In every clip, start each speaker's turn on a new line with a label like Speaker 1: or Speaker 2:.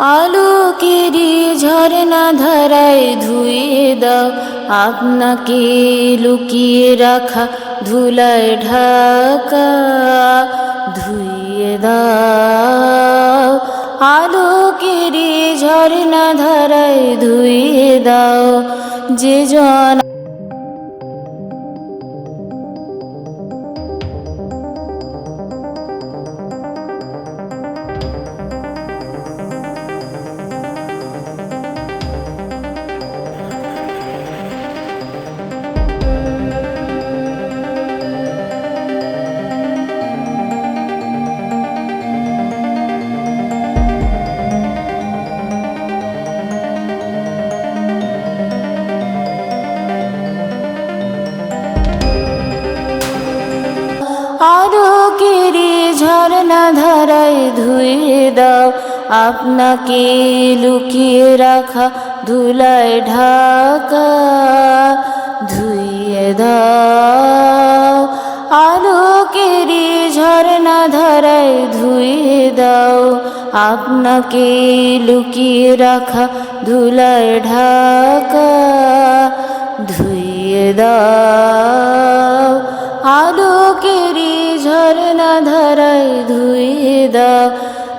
Speaker 1: আলোকেরই ঝরনা ধারায় ধুয়ে দাও। আপনাকে লুকিয়ে রাখা ধুলায় ঢাকা ধুয়ে দাও। আলোকেরই ঝরনা ধারায় ধুয়ে দাও। যে জন আলোকেরই ঝরনা ধারায় ধুয়ে দাও। আপনাকে লুকিয়ে রাখা ধুলায় ঢাকা ধুয়ে দাও। আলোকেরই ঝরনা ধারায় ধুয়ে দাও। আপনাকে লুকিয়ে রাখা ধুলায় ঢাকা ধুয়ে দাও। আলোকেরই ঝরনা ধারায় ধুয়ে দাও।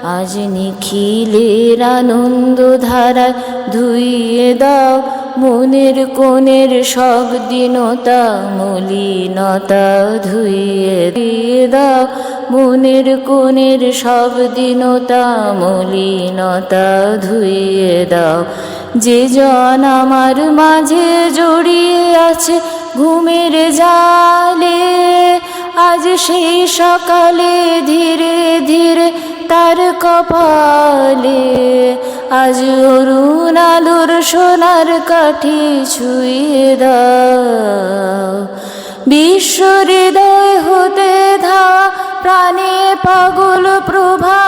Speaker 1: আজ নিখিলের আনন্দ ধারায় ধুইয়ে দাও। মনের কোণের সব দিনতা, মলিনতা ধুইয়ে দিয়ে দাও। মনের কোণের সব দিনতা, মলিনতা ধুইয়ে দাও। যে জন আমার মাঝে জড়িয়ে আছে ঘুমের জালে আজ সেই সকালে ধীরে ধীরে তার কপালে আজ অরুণ আলোর সোনার কাঠি ছুঁয়ে দাও। বিশ্ব হৃদয় হতে ধা, প্রাণে পাগল প্রভা